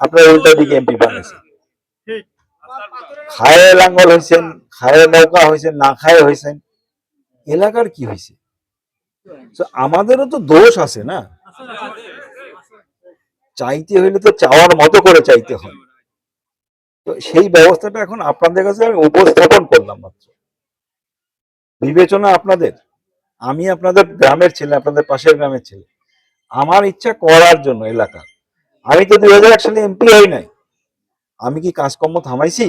আপনারা উল্টা দিকে এমপি বানাইছেন। খায়ে লাঙ্গল হয়েছেন খায়ে নৌকা হয়েছেন না খায়ে হয়েছেন এলাকার কি হয়েছে আমাদেরও তো দোষ আছে না? চাইতে হইলে তো চাওয়ার মতো করে চাইতে হয়। তো সেই ব্যবস্থাটা এখন আপনাদের কাছে আমি উপস্থাপন করলাম মাত্র। বিবেচনা আপনাদের। আমি আপনাদের গ্রামের ছেলে আপনাদের পাশের গ্রামের ছেলে। আমার ইচ্ছা করার জন্য এলাকা আমি তো দুই হাজার এক সালে এমপি হই নাই। আমি কি কাজকর্ম থামাইছি?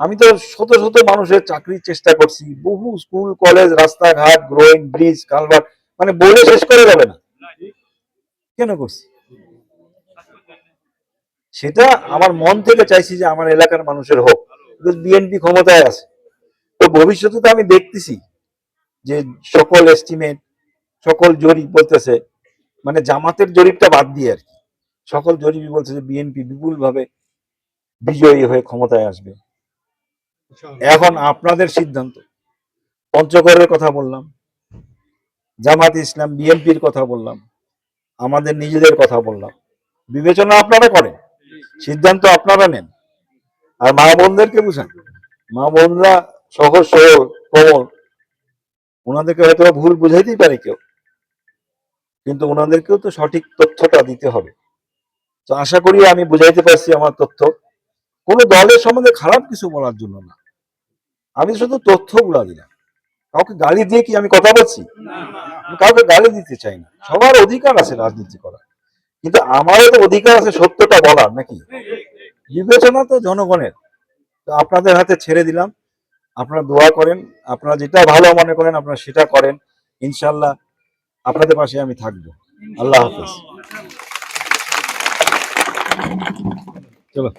আমি তো শত শত মানুষের চাকরির চেষ্টা করছি। বহু স্কুল কলেজ রাস্তাঘাট গ্রোয়িং ব্রিজ কালভার্ট মানে বলে শেষ করে যাবে না। কেন করছি? সেটা আমার মন থেকে চাইছি যে আমার এলাকার মানুষের হোক। বিএনপি ক্ষমতায় আছে। তো ভবিষ্যতে তো আমি দেখতেছি যে সকল এস্টিমেট সকল জরিপ বলতেছে মানে জামাতের জরিপটা বাদ দিয়ে আর কি। সকল জরিপই বলছে যে বিএনপি বিপুল ভাবে বিজয়ী হয়ে ক্ষমতায় আসবে। এখন আপনাদের সিদ্ধান্ত। পঞ্চগড়ের কথা বললাম জামাত ইসলাম বিএনপির কথা বললাম আমাদের নিজেদের কথা বললাম। বিবেচনা আপনারা করেন। সিদ্ধান্ত আপনারা নেন। আর মা বোনদেরকে বুঝান। মা বোনরা সহজ সরল কোমল ওনাদেরকে হয়তো ভুল বুঝাইতেই পারে কেউ। কিন্তু ওনাদেরকেও তো সঠিক তথ্যটা দিতে হবে। তো আশা করি আমি বুঝাইতে পারছি আমার তথ্য। কোনো দলের সম্বন্ধে খারাপ কিছু বলার জন্য না। আমি শুধু তথ্য তথ্যগুলা দিলাম। কাউকে গালি দিয়ে কি আমি কথা বলছি? কাউকে গালি দিতে চাই না। সবার অধিকার আছে রাজনীতি করার। কিন্তু আমারও তো অধিকার আছে সত্যটা বলার নাকি? বিবেচনা তো জনগণের। তো আপনাদের হাতে ছেড়ে দিলাম। আপনারা দোয়া করেন। আপনারা যেটা ভালো মনে করেন, আপনারা সেটা করেন। ইনশাল্লাহ আপনাদের পাশে আমি থাকব। আল্লাহ হাফেজ। চলো।